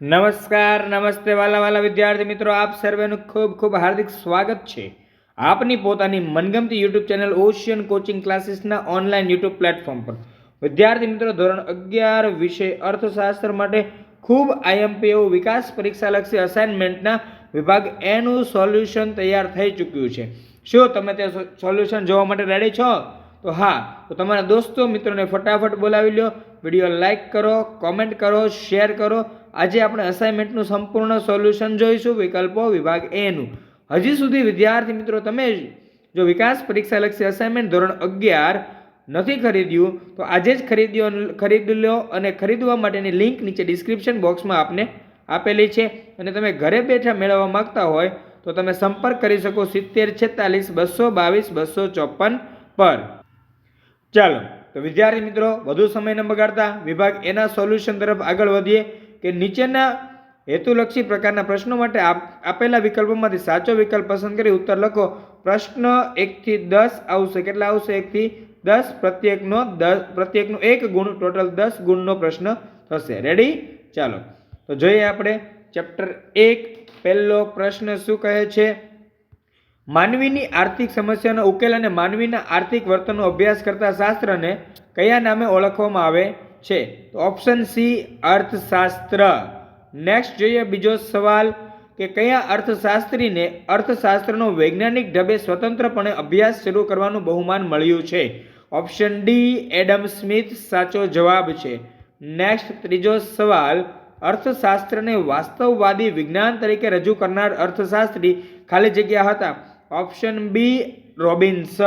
નમસ્કાર, નમસ્તે વાલા વાલા વિદ્યાર્થી મિત્રો, આપ સર્વેનું ખૂબ ખૂબ હાર્દિક સ્વાગત છે. આપની પોતાની મનગમતી યુટ્યુબ ચેનલ ઓશિયન કોચિંગ ક્લાસીસના ઓનલાઈન યુટ્યુબ પ્લેટફોર્મ પર. વિદ્યાર્થી મિત્રો, ધોરણ અગિયાર વિષય અર્થશાસ્ત્ર માટે ખૂબ આઈએમપી એવું વિકાસ પરીક્ષાલક્ષી અસાઇનમેન્ટના વિભાગ એનું સોલ્યુશન તૈયાર થઈ ચૂક્યું છે. શું તમે તે સોલ્યુશન જોવા માટે રેડી છો? તો હા, તો તમારા દોસ્તો મિત્રોને ફટાફટ બોલાવી લો વીડિયો લાઇક કરો કોમેન્ટ કરો, શેર કરો. આજે આપણે અસાઇનમેન્ટનું સંપૂર્ણ સોલ્યુશન જોઈશું વિકલ્પો વિભાગ એનું હજી સુધી વિદ્યાર્થી મિત્રો, તમે જો વિકાસ પરીક્ષા લક્ષી અસાઇનમેન્ટ ધોરણ અગિયાર નથી ખરીદ્યું, તો આજે જ ખરીદ્યો, ખરીદી લો અને ખરીદવા માટેની લિંક નીચે ડિસ્ક્રિપ્શન બોક્સમાં આપને આપેલી છે. અને તમે ઘરે બેઠા મેળવવા માંગતા હોય, તો તમે સંપર્ક કરી શકો સિત્તેર છેતાલીસ, બસો બાવીસ, બસો ચોપન પર. ચાલો તો વિદ્યાર્થી મિત્રો, વધુ સમય ન બગાડતા વિભાગ એના સોલ્યુશન તરફ આગળ વધીએ કે નીચેના હેતુલક્ષી પ્રકારના પ્રશ્નો માટે આપ- આપેલા વિકલ્પોમાંથી સાચો વિકલ્પ પસંદ કરી ઉત્તર લખો. પ્રશ્ન એકથી દસ આવશે. કેટલા આવશે? એકથી દસ. પ્રત્યેકનો દસ, પ્રત્યેકનો એક ગુણ, ટોટલ દસ ગુણનો પ્રશ્ન થશે. રેડી ચાલો. તો જોઈએ આપણે ચેપ્ટર એક. પહેલો પ્રશ્ન શું કહે છે? માનવીની આર્થિક સમસ્યાનો ઉકેલ અને માનવીના આર્થિક વર્તનનો અભ્યાસ કરતા શાસ્ત્રને કયા નામે ઓળખવામાં આવે છે? તો ઓપ્શન સી, અર્થશાસ્ત્ર. નેક્સ્ટ જોઈએ બીજો સવાલ કે કયા અર્થશાસ્ત્રીને અર્થશાસ્ત્રનો વૈજ્ઞાનિક ઢબે સ્વતંત્રપણે અભ્યાસ શરૂ કરવાનું બહુમાન મળ્યું છે? Option D, Adam Smith. સાચો જવાબ છે. નેક્સ્ટ ત્રીજો સવાલ, અર્થશાસ્ત્રને વાસ્તવવાદી વિજ્ઞાન તરીકે રજૂ કરનાર અર્થશાસ્ત્રી ખાલી જગ્યા હતા. Option B, Robbins.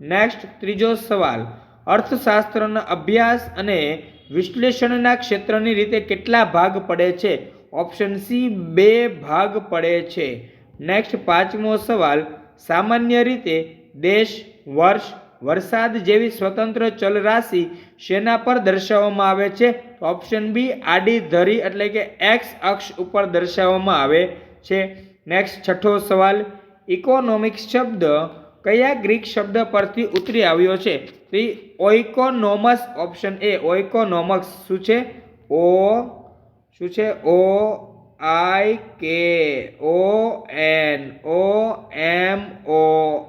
નેક્સ્ટ, ત્રીજો સવાલ. અર્થશાસ્ત્રના અભ્યાસ અને વિશ્લેષણના ક્ષેત્રની રીતે કેટલા ભાગ પડે છે? ઓપ્શન સી, બે ભાગ પડે છે. નેક્સ્ટ, પાંચમો સવાલ. સામાન્ય રીતે દેશ, વર્ષ, વરસાદ જેવી સ્વતંત્ર ચલરાશિ શેના પર દર્શાવવામાં આવે છે? ઓપ્શન બી, આડી ધરી એટલે કે એક્સ અક્ષ ઉપર દર્શાવવામાં આવે છે. નેક્સ્ટ, છઠ્ઠો સવાલ. ઇકોનોમિક્સ શબ્દ કયા ગ્રીક શબ્દ પરથી ઉતરી આવ્યો છે? તો એ ઓઇકોનોમસ ઓપ્શન એ. ઓઇકોનોમક્સ શું છે? ઓ. શું છે? O. I. K. O. N. O. M. O.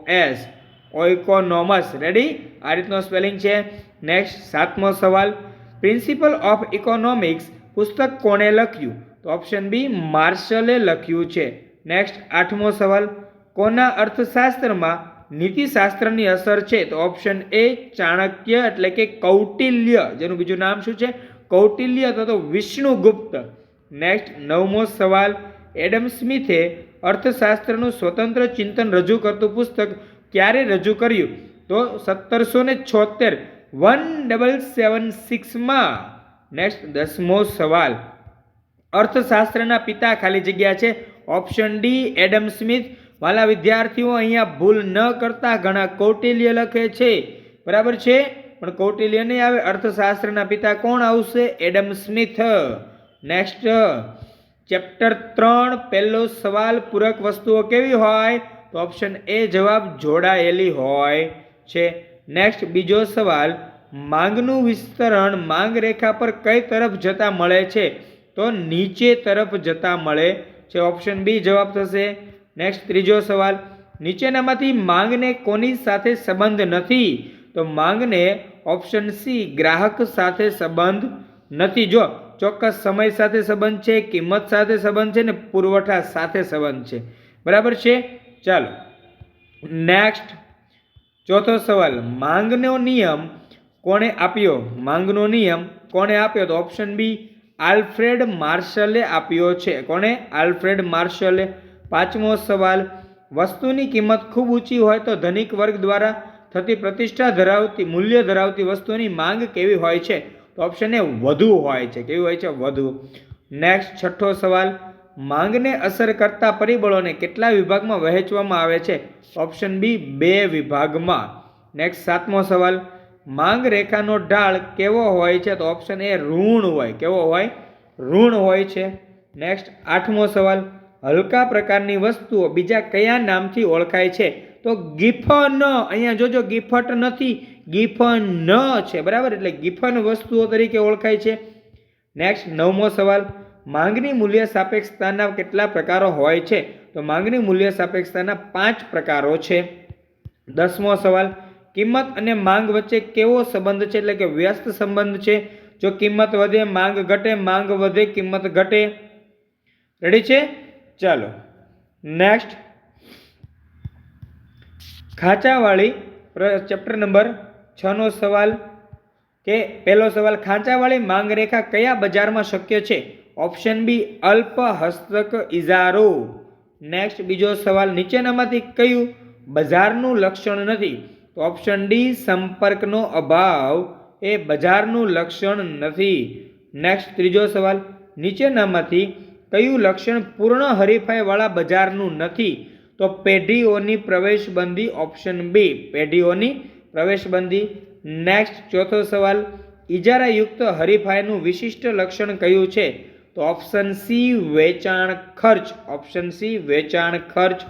S. ઓઇકોનોમસ. Ready આ રીતનો સ્પેલિંગ છે. નેક્સ્ટ સાતમો સવાલ. પ્રિન્સિપલ ઓફ ઇકોનોમિક્સ પુસ્તક કોણે લખ્યું? તો ઓપ્શન બી માર્શલે લખ્યું છે. નેક્સ્ટ આઠમો સવાલ. કોના અર્થશાસ્ત્રમાં નીતિશાસ્ત્રની અસર છે? તો ઓપ્શન એ ચાણક્ય એટલે કે કૌટિલ્ય. જેનું બીજું નામ શું છે? કૌટિલ્ય અથવા તો વિષ્ણુગુપ્ત. નેક્સ્ટ નવમો સવાલ. એડમ સ્મિથે અર્થશાસ્ત્રનું સ્વતંત્ર ચિંતન રજૂ કરતું પુસ્તક ક્યારે રજૂ કર્યું? તો સત્તરસો ને છોતેર વન ડબલ સેવન સિક્સમાં. નેક્સ્ટ દસમો સવાલ. અર્થશાસ્ત્રના પિતા ખાલી જગ્યા છે? Option D Adam Smith. વાલા વિદ્યાર્થીઓ અહીંયા ભૂલ ન કરતા ઘણા કૌટિલ્ય લખે છે. બરાબર છે? પણ કૌટિલ્ય નહીં આવે, અર્થશાસ્ત્રના પિતા કોણ આવશે? Adam Smith. નેક્સ્ટ ચેપ્ટર ત્રણ, પહેલો સવાલ, પૂરક વસ્તુઓ કેવી હોય? તો ઓપ્શન એ જવાબ જોડાયેલી હોય છે. નેક્સ્ટ બીજો સવાલ, માંગનું વિસ્તરણ માંગ રેખા પર કઈ તરફ જતા મળે છે? તો નીચે તરફ જતા મળે છે. ઓપ્શન બી જવાબ થશે. નેક્સ્ટ ત્રીજો સવાલ. નીચેનામાંથી માંગને કોની સાથે સંબંધ નથી? તો માંગને ઓપ્શન સી ગ્રાહક સાથે સંબંધ નથી. જો ચોક્કસ સમય સાથે સંબંધ છે, કિંમત સાથે સંબંધ છે ને પુરવઠા સાથે સંબંધ છે. બરાબર છે? ચાલો. નેક્સ્ટ ચોથો સવાલ. માંગનો નિયમ કોણે આપ્યો? માંગનો નિયમ કોણે આપ્યો? તો ઓપ્શન બી આલ્ફ્રેડ માર્શલે આપ્યો છે. કોણે? આલ્ફ્રેડ માર્શલે પાંચમો સવાલ, વસ્તુની કિંમત ખૂબ ઊંચી હોય તો ધનિક વર્ગ દ્વારા થતી પ્રતિષ્ઠા ધરાવતી, મૂલ્ય ધરાવતી વસ્તુની માંગ કેવી હોય છે? તો ઓપ્શન એ વધુ હોય છે. કેવી હોય છે? વધુ. નેક્સ્ટ છઠ્ઠો સવાલ, માંગને અસર કરતા પરિબળોને કેટલા વિભાગમાં વહેંચવામાં આવે છે? ઓપ્શન બી બે વિભાગમાં. નેક્સ્ટ સાતમો સવાલ, માંગ રેખાનો ઢાળ કેવો હોય છે? તો ઓપ્શન એ ઋણ હોય. કેવો હોય? ઋણ હોય છે. નેક્સ્ટ આઠમો સવાલ હલકા પ્રકારની વસ્તુઓ બીજા કયા નામથી ઓળખાય છે? તો ગિફન. અહીંયા જોજો, ગિફટ નથી, ગિફન છે. બરાબર? એટલે ગિફન વસ્તુઓ તરીકે ઓળખાય છે. નેક્સ્ટ નવમો સવાલ. માંગની મૂલ્ય સાપેક્ષતાના કેટલા પ્રકારો હોય છે? તો માંગની મૂલ્ય સાપેક્ષતાના પાંચ પ્રકારો છે. દસમો સવાલ. કિંમત અને માંગ વચ્ચે કેવો સંબંધ છે? એટલે કે વ્યસ્ત સંબંધ છે. જો કિંમત વધે, માંગ ઘટે, માંગ વધે, કિંમત ઘટે. રેડી છે? ચાલો નેક્સ્ટ ખાંચાવાળી ચેપ્ટર નંબર છનો સવાલ કે પહેલો સવાલ, ખાંચાવાળી માંગરેખા કયા બજારમાં શક્ય છે? ઓપ્શન બી અલ્પ હસ્તક ઇઝારો. નેક્સ્ટ બીજો સવાલ, નીચેનામાંથી કયું બજારનું લક્ષણ નથી? તો ઓપ્શન ડી સંપર્કનો અભાવ. એ બજારનું લક્ષણ નથી. નેક્સ્ટ ત્રીજો સવાલ, નીચેનામાંથી કયું લક્ષણ પૂર્ણ હરીફાઈવાળા બજારનું નથી? તો પેઢીઓની પ્રવેશબંધી ઓપ્શન બી, પેઢીઓની પ્રવેશબંધી. નેક્સ્ટ, ચોથો સવાલ ઇજારાયુક્ત હરીફાઈનું વિશિષ્ટ લક્ષણ કયું છે? તો ઓપ્શન સી, વેચાણ ખર્ચ. ઓપ્શન સી, વેચાણ ખર્ચ.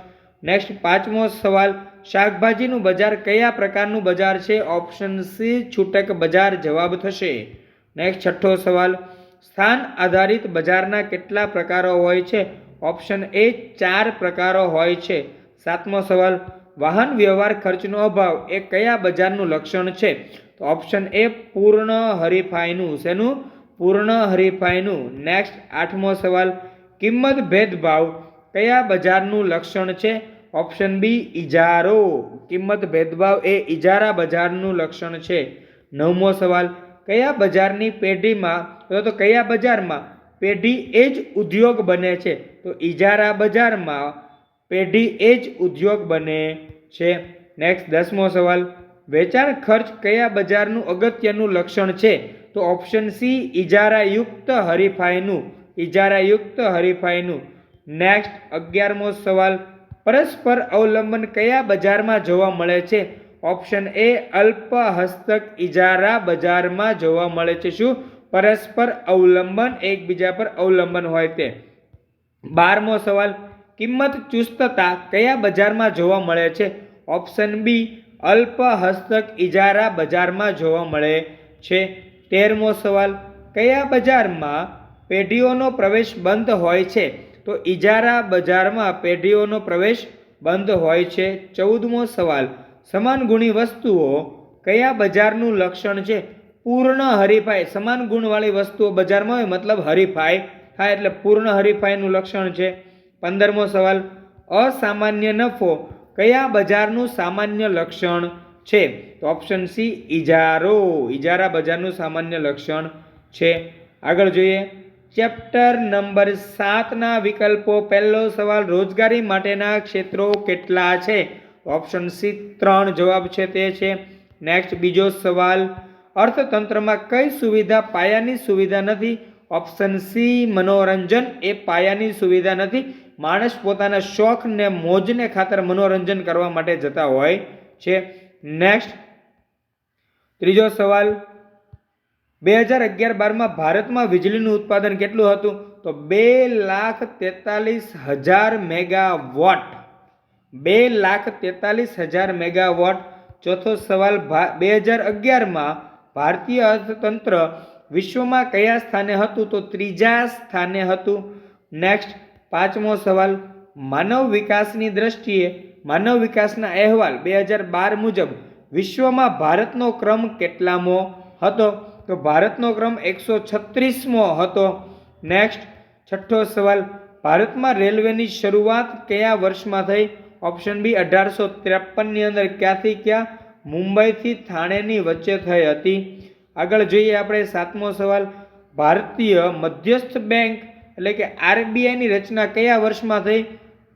નેક્સ્ટ, પાંચમો સવાલ, શાકભાજીનું બજાર કયા પ્રકારનું બજાર છે? ઓપ્શન સી, છૂટક બજાર જવાબ થશે. નેક્સ્ટ, છઠ્ઠો સવાલ સ્થાન આધારિત બજારના કેટલા પ્રકારો હોય છે? ઓપ્શન એ ચાર પ્રકારો હોય છે. સાતમો સવાલ, વાહન વ્યવહાર ખર્ચનો અભાવ એ કયા બજારનું લક્ષણ છે? તો ઓપ્શન એ પૂર્ણ હરીફાઈનું. શેનું? પૂર્ણ હરીફાઈનું. નેક્સ્ટ, આઠમો સવાલ, કિંમત ભેદભાવ કયા બજારનું લક્ષણ છે? ઓપ્શન બી ઇજારો કિંમત ભેદભાવ એ ઇજારા બજારનું લક્ષણ છે. નવમો સવાલ કયા બજારની પેઢીમાં અથવા તો કયા બજારમાં? પેઢી એ જ ઉદ્યોગ બને છે. તો ઇજારા બજારમાં પેઢી એ જ ઉદ્યોગ બને છે. નેક્સ્ટ દસમો સવાલ. વેચાણ ખર્ચ કયા બજારનું અગત્યનું લક્ષણ છે? તો ઓપ્શન સી ઇજારાયુક્ત હરીફાઈનું. ઇજારાયુક્ત હરીફાઈનું. નેક્સ્ટ અગિયારમો સવાલ. પરસ્પર અવલંબન કયા બજારમાં જોવા મળે છે? ઓપ્શન એ અલ્પ હસ્તક ઇજારા બજારમાં જોવા મળે છે. શું? પરસ્પર અવલંબન, એકબીજા પર અવલંબન હોય તે. બારમો સવાલ, કિંમત ચુસ્તતા કયા બજારમાં જોવા મળે છે? ઓપ્શન બી અલ્પ હસ્તક ઇજારા બજારમાં જોવા મળે છે. તેરમો સવાલ, કયા બજારમાં પેઢીઓનો પ્રવેશ બંધ હોય છે? તો ઇજારા બજારમાં પેઢીઓનો પ્રવેશ બંધ હોય છે. ચૌદમો સવાલ સમાન ગુણી વસ્તુઓ કયા બજારનું લક્ષણ છે? પૂર્ણ હરીફાઈ, સમાન ગુણવાળી વસ્તુઓ બજારમાં હોય, મતલબ હરીફાઈ થાય એટલે પૂર્ણ હરીફાઈનું લક્ષણ છે. પંદરમો સવાલ, અસામાન્ય નફો કયા બજારનું સામાન્ય લક્ષણ છે? તો ઓપ્શન સી ઇજારો. ઇજારા બજારનું સામાન્ય લક્ષણ છે. આગળ જોઈએ, ચેપ્ટર નંબર સાતના વિકલ્પો. પહેલો સવાલ, રોજગારી માટેના ક્ષેત્રો કેટલા છે? ઓપ્શન સી ત્રણ જવાબ છે તે છે. નેક્સ્ટ બીજો સવાલ, અર્થતંત્રમાં કઈ સુવિધા પાયાની સુવિધા નથી? ઓપ્શન સી મનોરંજન એ પાયાની સુવિધા નથી. માણસ પોતાના શોખ ને મોજને ખાતર મનોરંજન કરવા માટે જતા હોય છે. નેક્સ્ટ ત્રીજો સવાલ, બે હજાર અગિયાર બારમાં ભારતમાં વીજળીનું ઉત્પાદન કેટલું હતું? તો બે લાખ તેતાલીસ હજાર મેગાવોટ. બે લાખ તેતાલીસ હજાર મેગાવોટ. ચોથો સવાલ બે હજાર અગિયારમાં ભારતીય અર્થતંત્ર વિશ્વમાં કયા સ્થાને હતું? તો ત્રીજા સ્થાને હતું. નેક્સ્ટ પાંચમો સવાલ, માનવ વિકાસની દ્રષ્ટિએ માનવ વિકાસના અહેવાલ બે હજાર બાર મુજબ વિશ્વમાં ભારતનો ક્રમ કેટલામો હતો? તો ભારતનો ક્રમ એકસો છત્રીસમો હતો. નેક્સ્ટ છઠ્ઠો સવાલ, ભારતમાં રેલવેની શરૂઆત કયા વર્ષમાં થઈ? ઓપ્શન બી અઢારસો ત્રેપનની અંદર ક્યાંથી ક્યાં? મુંબઈથી થાણેની વચ્ચે થઈ હતી. આગળ જોઈએ આપણે સાતમો સવાલ. ભારતીય મધ્યસ્થ બેંક એટલે કે આરબીઆઈની રચના કયા વર્ષમાં થઈ?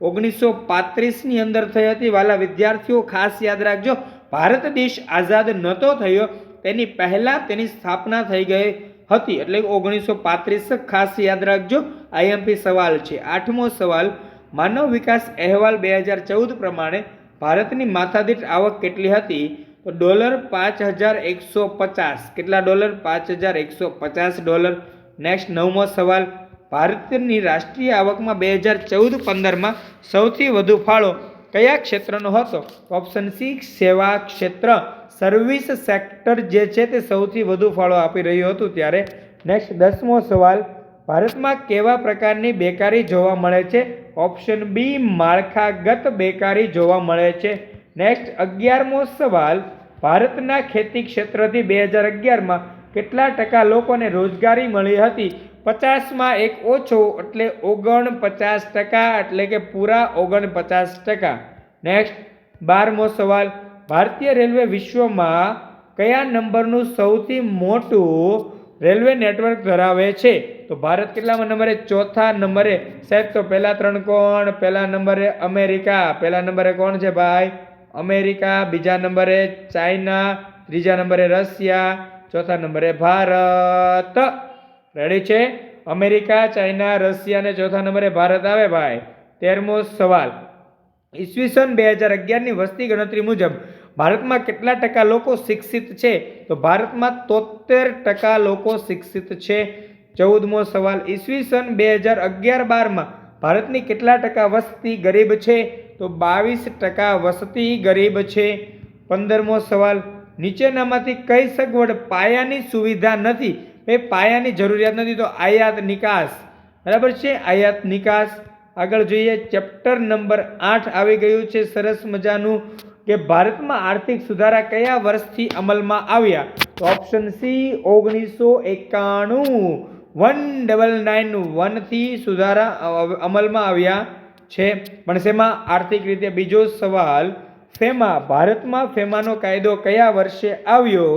ઓગણીસો પાંત્રીસની અંદર થઈ હતી. વાલા વિદ્યાર્થીઓ ખાસ યાદ રાખજો, ભારત દેશ આઝાદ નહોતો થયો. તેની પહેલાં તેની સ્થાપના થઈ ગઈ હતી. એટલે ઓગણીસો પાંત્રીસ ખાસ યાદ રાખજો. આઈએમપી સવાલ છે. આઠમો સવાલ માનવ વિકાસ અહેવાલ બે હજાર ચૌદ પ્રમાણે ભારતની માથાદીઠ આવક કેટલી હતી? તો ડોલર પાંચ હજાર એકસો પચાસ. કેટલા ડોલર? પાંચ હજાર એકસો પચાસ ડોલર. નેક્સ્ટ નવમો સવાલ. ભારતની રાષ્ટ્રીય આવકમાં બે હજાર ચૌદ પંદરમાં સૌથી વધુ ફાળો કયા ક્ષેત્રનો હતો? ઓપ્શન સી, સેવા ક્ષેત્ર. સર્વિસ સેક્ટર જે છે તે સૌથી વધુ ફાળો આપી રહ્યું હતું ત્યારે. નેક્સ્ટ દસમો સવાલ. ભારતમાં કેવા પ્રકારની બેકારી જોવા મળે છે? ઓપ્શન બી, માળખાગત બેકારી જોવા મળે છે. નેક્સ્ટ, અગિયારમો સવાલ. ભારતના ખેતી ક્ષેત્રથી બે હજાર અગિયારમાં કેટલા ટકા લોકોને રોજગારી મળી હતી? પચાસમાં એક ઓછો એટલે ઓગણપચાસ ટકા એટલે કે પૂરા ઓગણપચાસ ટકા. નેક્સ્ટ, બારમો સવાલ. ભારતીય રેલવે વિશ્વમાં કયા નંબરનું સૌથી મોટું રેલવે નેટવર્ક ધરાવે છે? તો ભારત કેટલામાં નંબરે? ચોથા નંબરે. સાહેબ, તો પહેલા ત્રણ કોણ? પહેલા નંબરે અમેરિકા. પહેલા નંબરે કોણ છે ભાઈ? અમેરિકા. બીજા નંબરે ચાઇના. ત્રીજા નંબરે રશિયા. ચોથા નંબરે ભારત. રેડી છે? અમેરિકા, ચાઇના, રશિયા અને ચોથા નંબરે ભારત આવે ભાઈ. તેરમો સવાલ. ઈસવીસન બે હજાર અગિયારની વસ્તી ગણતરી મુજબ ભારતમાં કેટલા ટકા લોકો શિક્ષિત છે? તો ભારતમાં તોતેર ટકા લોકો શિક્ષિત છે. ચૌદમો સવાલ ઈસવીસન બે હજાર અગિયાર બારમાં ભારતની કેટલા ટકા વસ્તી ગરીબ છે? તો બાવીસ ટકા વસ્તી ગરીબ છે. પંદરમો સવાલ, નીચેનામાંથી કઈ સગવડ પાયાની સુવિધા નથી? એ પાયાની જરૂરિયાત નથી, તો આયાત નિકાસ. બરાબર છે, આયાત નિકાસ. આગળ જોઈએ, ચેપ્ટર નંબર આઠ આવી ગયું છે, સરસ મજાનું, કે ભારતમાં આર્થિક સુધારા કયા વર્ષથી અમલમાં આવ્યા? તો ઓપ્શન સી, ઓગણીસો એકાણું. વન ડબલ નાઇન વનથી સુધારા અમલમાં આવ્યા છે પણ શેમાં આર્થિક રીતે બીજો સવાલ ફેમા ભારતમાં ફેમાનો કાયદો કયા વર્ષે આવ્યો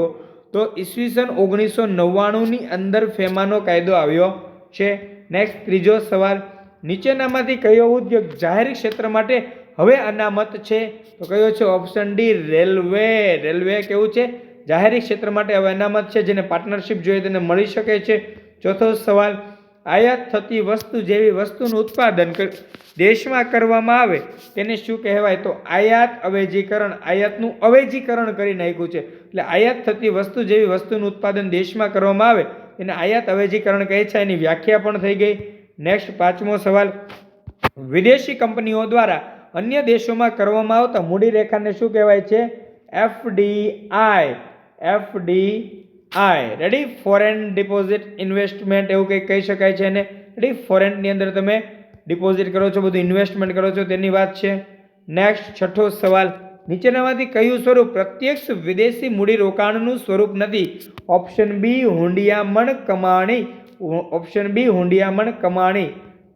તો ઈસવીસન ઓગણીસો નવ્વાણુંની અંદર ફેમાનો કાયદો આવ્યો છે નેક્સ્ટ ત્રીજો સવાલ નીચેનામાંથી કયો ઉદ્યોગ જાહેર ક્ષેત્ર માટે હવે અનામત છે તો કયો છે ઓપ્શન ડી રેલવે રેલવે કેવું છે જાહેરી ક્ષેત્ર માટે હવે અનામત છે જેને પાર્ટનરશિપ જોઈએ તેને મળી શકે છે ચોથો સવાલ, આયાત થતી વસ્તુ જેવી વસ્તુનું ઉત્પાદન દેશમાં કરવામાં આવે, તેને શું કહેવાય? તો આયાત અવેજીકરણ, આયાતનું અવેજીકરણ કરી નાખ્યું છે. એટલે આયાત થતી વસ્તુ જેવી વસ્તુનું ઉત્પાદન દેશમાં કરવામાં આવે, એને આયાત અવેજીકરણ કહે છે, એની વ્યાખ્યા પણ થઈ ગઈ. નેક્સ્ટ, પાંચમો સવાલ, વિદેશી કંપનીઓ દ્વારા અન્ય દેશોમાં કરવામાં આવતા મૂડી રેખાને શું કહેવાય છે? FDI FDI ready foreign deposit investment એવું કંઈક કહી શકાય છે એને. રેડી ફોરેનની અંદર તમે ડિપોઝિટ કરો છો, બધું ઇન્વેસ્ટમેન્ટ કરો છો, તેની વાત છે. નેક્સ્ટ છઠ્ઠો સવાલ. નીચેનામાંથી કયું સ્વરૂપ પ્રત્યક્ષ વિદેશી મૂડીરોકાણનું સ્વરૂપ નથી? ઓપ્શન બી હુંડિયામણ કમાણી. ઓપ્શન બી હુંડિયામણ કમાણી.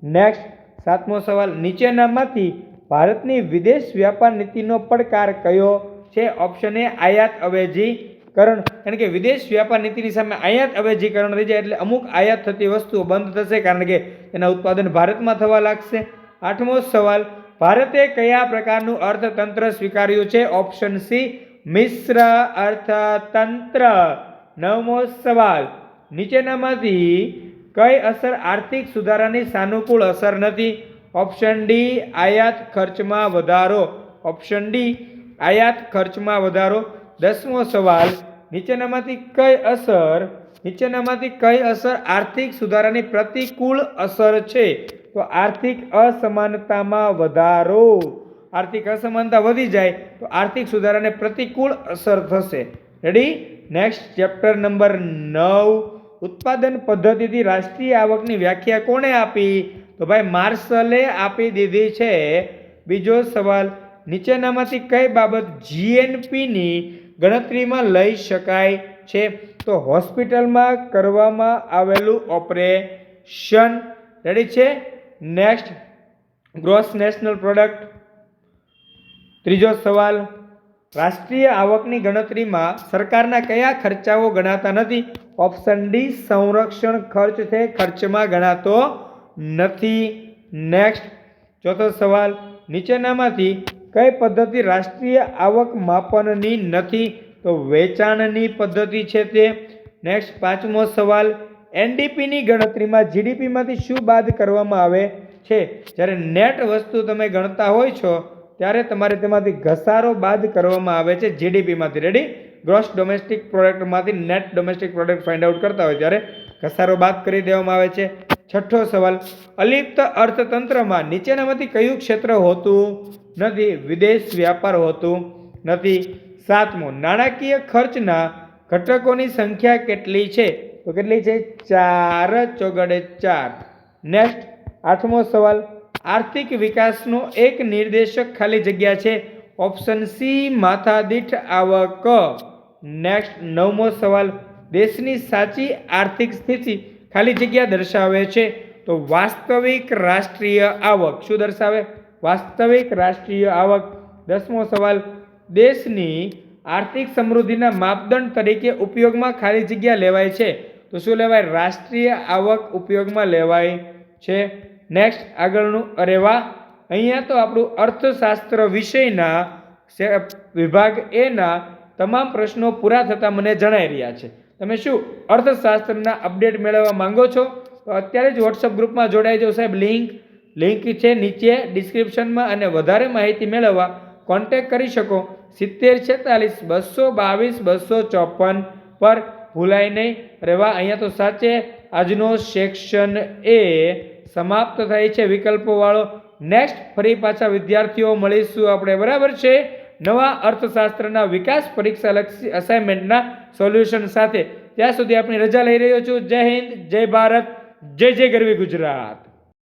નેક્સ્ટ સાતમો સવાલ. નીચેનામાંથી ભારતની વિદેશ વ્યાપાર નીતિનો પડકાર કયો છે? ઓપ્શન એ આયાત અવેજીકરણ કારણ કે વિદેશ વ્યાપાર નીતિની સામે આયાત અવેજીકરણ થઈ જાય એટલે અમુક આયાત થતી વસ્તુઓ બંધ થશે કારણ કે એના ઉત્પાદન ભારતમાં થવા લાગશે. આઠમો સવાલ, ભારતે કયા પ્રકારનું અર્થતંત્ર સ્વીકાર્યું છે? ઓપ્શન સી, મિશ્ર અર્થતંત્ર. નવમો સવાલ, નીચેનામાંથી કઈ અસર આર્થિક સુધારાની સાનુકૂળ અસર નથી? ઓપ્શન ડી, આયાત ખર્ચમાં વધારો. ઓપ્શન ડી, આયાત ખર્ચમાં વધારો. દસમો સવાલ, નીચેનામાંથી કઈ અસર, નીચેનામાંથી કઈ અસર આર્થિક સુધારાની પ્રતિકૂળ અસર છે? તો આર્થિક અસમાનતામાં વધારો. આર્થિક અસમાનતા વધી જાય તો આર્થિક સુધારાને પ્રતિકૂળ અસર થશે. રેડી નેક્સ્ટ ચેપ્ટર નંબર નવ. ઉત્પાદન પદ્ધતિથી રાષ્ટ્રીય આવકની વ્યાખ્યા કોણે આપી? તો ભાઈ માર્શલે આપી દીધી છે. બીજો સવાલ, નીચેનામાંથી કઈ બાબત જીએનપીની ગણતરીમાં લઈ શકાય છે. તો હોસ્પિટલમાં કરવામાં આવેલું ઓપરેશન રેડી છે. Next, gross national product. ત્રીજો સવાલ, રાષ્ટ્રીય આવકની ગણતરીમાં સરકારના કયા ખર્ચાઓ ગણાતા નથી? ઓપ્શન ડી, સંરક્ષણ ખર્ચ છે, ખર્ચમાં ગણાતો નથી. નેક્સ્ટ, ચોથો સવાલ, નીચેનામાંથી કઈ પદ્ધતિ રાષ્ટ્રીય આવક માપનની નથી તો વેચાણની પદ્ધતિ છે તે? નેક્સ્ટ પાંચમો સવાલ. એનડીપીની ગણતરીમાં જીડીપીમાંથી શું બાદ કરવામાં આવે છે? જ્યારે નેટ વસ્તુ તમે ગણતા હોય છો, ત્યારે તમારે તેમાંથી ઘસારો બાદ કરવામાં આવે છે જીડીપીમાંથી ready gross domestic પ્રોડક્ટમાંથી net domestic product find out કરતા હોય ત્યારે ઘસારો બાદ કરી દેવામાં આવે છે. છઠ્ઠો સવાલ, અલિપ્ત અર્થતંત્રમાં નીચેનામાંથી કયું ક્ષેત્ર હોતું? નથી, વિદેશ વ્યાપાર હોતું નથી. સાતમો, નાણાકીય ખર્ચના ઘટકોની સંખ્યા કેટલી છે? તો કેટલી છે? ચાર ચોગડે ચાર. નેક્સ્ટ આઠમો સવાલ, આર્થિક વિકાસનો એક નિર્દેશક ખાલી જગ્યા છે? ઓપ્શન સી માથાદીઠ આવક. નેક્સ્ટ નવમો સવાલ, દેશની સાચી આર્થિક સ્થિતિ ખાલી જગ્યા દર્શાવે છે, તો વાસ્તવિક રાષ્ટ્રીય આવક શું દર્શાવે? વાસ્તવિક રાષ્ટ્રીય આવક. દસમો સવાલ, દેશની આર્થિક સમૃદ્ધિના માપદંડ તરીકે ઉપયોગમાં ખાલી જગ્યા લેવાય છે, તો શું લેવાય? રાષ્ટ્રીય આવક ઉપયોગમાં લેવાય છે. નેક્સ્ટ આગળનું અરે વાહ અહીંયા તો આપણું અર્થશાસ્ત્ર વિષયના વિભાગ એના તમામ પ્રશ્નો પૂરા થતાં મને જણાઈ રહ્યા છે. તમે શું અર્થશાસ્ત્રના અપડેટ મેળવવા માંગો છો? તો અત્યારે જ વોટ્સઅપ ગ્રુપમાં જોડાઈ જાઓ સાહેબ લિંક લિંક છે નીચે ડિસ્ક્રિપ્શનમાં અને વધારે માહિતી મેળવવા કોન્ટેક કરી શકો. સિત્તેર છેતાલીસ, બસો બાવીસ, બસો ચોપન પર ભૂલાય નહીં. રહેવા, અહીંયા તો સાચે. આજનો સેક્શન એ સમાપ્ત થાય છે વિકલ્પોવાળો. નેક્સ્ટ ફરી પાછા વિદ્યાર્થીઓ મળીશું આપણે. બરાબર છે? નવા અર્થશાસ્ત્રના વિકાસ પરીક્ષા લક્ષી અસાઇનમેન્ટના સોલ્યુશન સાથે. ત્યાં સુધી આપણી રજા લઈ રહ્યો છું. જય હિન્દ, જય ભારત, જય જય ગરવી ગુજરાત.